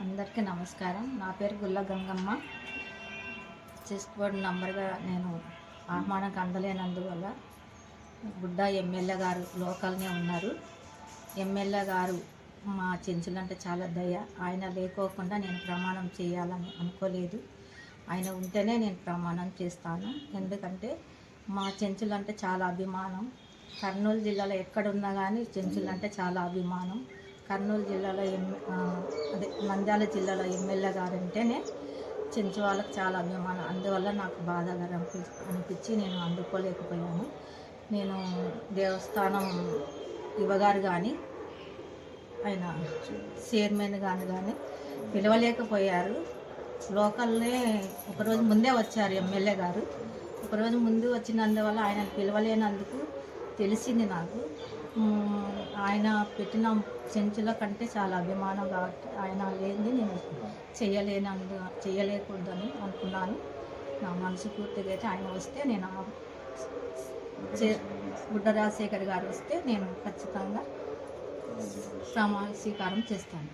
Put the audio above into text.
అందరికీ నమస్కారం. నా పేరు గుల్ల గంగమ్మ. చెస్ బోర్డు నంబర్గా నేను ఆహ్వానంకి అందలేనందువల్ల బుడ్డ ఎమ్మెల్యే గారు లోకల్నే ఉన్నారు. ఎమ్మెల్యే గారు మా చెంచులంటే చాలా దయ. ఆయన లేకోకుండా నేను ప్రమాణం చేయాలని అనుకోలేదు. ఆయన ఉంటేనే నేను ప్రమాణం చేస్తాను. ఎందుకంటే మా చెంచులంటే చాలా అభిమానం. కర్నూలు జిల్లాలో ఎక్కడున్నా కానీ చెంచులంటే చాలా అభిమానం. కర్నూలు జిల్లాలో ఎమ్ అదే మంద్యాల జిల్లాలో ఎమ్మెల్యే గారు అంటేనే చెంచు వాళ్ళకి చాలా అభిమానం. అందువల్ల నాకు బాధగా అనిపి- అనిపించి నేను అందుకోలేకపోయాను. నేను దేవస్థానం ఇవ్వగారు కానీ ఆయన చైర్మన్ కానీ కానీ పిలవలేకపోయారు. లోకల్నే ఒకరోజు ముందే వచ్చారు ఎమ్మెల్యే గారు. ఒకరోజు ముందు వచ్చినందువల్ల ఆయన పిలవలేనందుకు తెలిసింది నాకు. ఆయన పెట్టిన చెంచుల కంటే చాలా అభిమానం కాబట్టి ఆయన లేనిది నేను చేయలేనందు చేయలేకూడదని అనుకున్నాను. నా మనసు పూర్తిగా అయితే ఆయన వస్తే నేను చే- బుడ్డ రాజశేఖర్ గారు వస్తే నేను ఖచ్చితంగా ప్రమాణ స్వీకారం చేస్తాను.